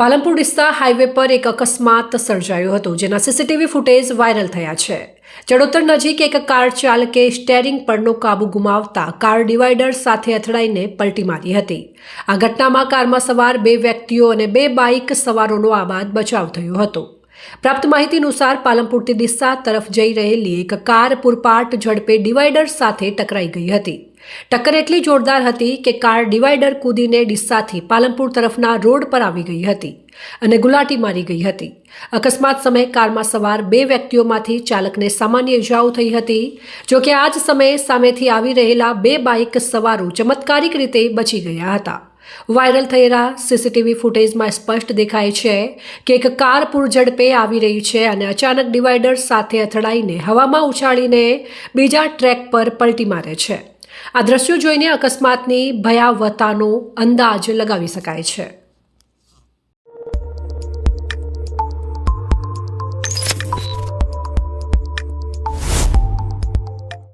Palanpur ડિસ્તા highway પર એક અકસ્માત સર્જાયો હતો, જેના સીસીટીવી ફૂટેજ વાયરલ થયા છે. ચડોતર નજીક એક કાર ચાલકે સ્ટેરિંગ પરનો કાબુ ગુમાવતા કાર ડિવાઈડર સાથે અથડાઈને પલટી મારી હતી. આ ઘટનામાં કારમાં સવાર બે વ્યક્તિઓ અને બે બાઇક સવારોનો આબાદ બચાવ થયો હતો. પ્રાપ્ત માહિતી અનુસાર પાલનપુરથી ડિસ્સા તરફ જઈ રહેલી એક કાર પૂરપાટ ઝડપે ડિવાઈડર સાથે ટકરાઈ ગઈ હતી. ટક્કર એટલી જોરદાર હતી કે કાર ડિવાઈડર કૂદીને ડિસ્સાથી પાલનપુર તરફના રોડ પર આવી ગઈ હતી અને ગુલાટી મારી ગઈ હતી. અકસ્માત સમયે કારમાં સવાર બે વ્યક્તિઓમાંથી ચાલકને સામાન્ય ઇજાઓ થઈ હતી. જો કે આ જ સમયે સામેથી આવી રહેલા બે બાઇક સવારો ચમત્કારિક રીતે બચી ગયા હતા. વાયરલ થયેલા સીસીટીવી ફૂટેજમાં સ્પષ્ટ દેખાય છે કે એક કાર પૂર ઝડપે આવી રહી છે અને અચાનક ડિવાઈડર સાથે અથડાઈને હવામાં ઉછાળીને બીજા ટ્રેક પર પલટી મારે છે. આ દ્રશ્યો જોઈને અકસ્માતની ભયાવહતાનો અંદાજ લગાવી શકાય છે.